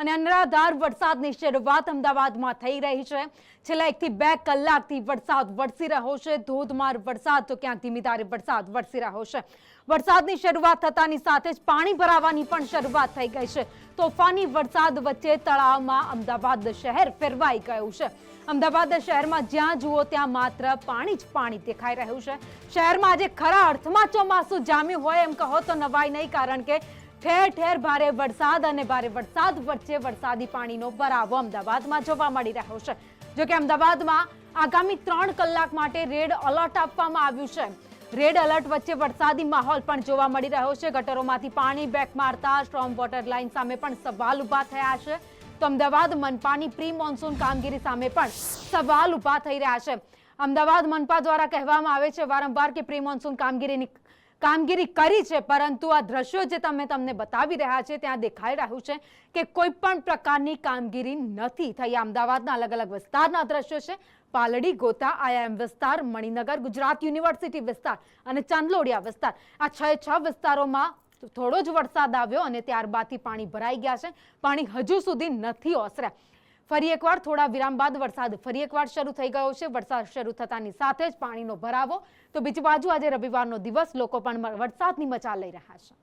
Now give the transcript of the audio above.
અને અનરાધાર વરસાદની શરૂઆત અમદાવાદમાં થઈ રહી છે. છેલ્લા એકથી બે કલાકથી વરસાદ વરસી રહ્યો છે. ધોધમાર વરસાદ તો ક્યાંક ધીમી ધારે વરસાદ વરસી રહ્યો છે. વરસાદની શરૂઆત થતાની સાથે જ પાણી ભરાવાની પણ શરૂઆત થઈ ગઈ છે. તોફાની વરસાદ વચ્ચે તળાવમાં અમદાવાદ શહેર ફેરવાઈ ગયું છે. અમદાવાદ શહેરમાં જ્યાં જુઓ ત્યાં માત્ર પાણી જ પાણી દેખાઈ રહ્યું છે. શહેરમાં આજે ખરા અર્થમાં ચોમાસું જામ્યું હોય એમ કહો તો નવાઈ નહીં, કારણ કે ઠેર ઠેર ભારે વરસાદ અને ભારે વરસાદ વચ્ચે વરસાદી પાણીનો ભરાવો અમદાવાદમાં જોવા મળી રહ્યો છે. જો કે અમદાવાદમાં આગામી ત્રણ કલાક માટે રેડ એલર્ટ આપવામાં આવ્યું છે. રેડ એલર્ટ વચ્ચે વરસાદી માહોલ પણ જોવા મળી રહ્યો છે. ગટરોમાંથી પાણી બેક મારતા સ્ટ્રોમ વોટર લાઇન સામે પણ સવાલ ઊભા થયા છે. તો અમદાવાદ મનપાની પ્રી મોન્સૂન કામગીરી સામે પણ સવાલ ઊભા થઈ રહ્યા છે. અમદાવાદ મનપા દ્વારા કહેવામાં આવે છે વારંવાર કે પ્રી મોન્સૂન કામગીરીની કામગીરી કરી છે, પરંતુ આ દ્રશ્યો જે તમે તમને બતાવી રહ્યા છે, ત્યાં દેખાઈ રહ્યું છે કે કોઈ પણ પ્રકારની કામગીરી નથી થઈ. અમદાવાદના અલગ અલગ વિસ્તારના દ્રશ્યો છે. પાલડી, ગોતા આઈઆઈએમ વિસ્તાર, મણિનગર, ગુજરાત યુનિવર્સિટી વિસ્તાર અને ચાંદલોડિયા વિસ્તાર. આ છ છ વિસ્તારોમાં થોડો જ વરસાદ આવ્યો અને ત્યારબાદથી પાણી ભરાઈ ગયા છે. પાણી હજુ સુધી નથી ઓસર્યા. ફરી એકવાર થોડા વિરામ બાદ વરસાદ ફરી એકવાર શરૂ થઈ ગયો છે. વરસાદ શરૂ થતાની સાથે જ પાણીનો ભરાવો. તો બીજી બાજુ આજે રવિવારનો દિવસ, લોકો પણ વરસાદની મજા લઈ રહ્યા છે.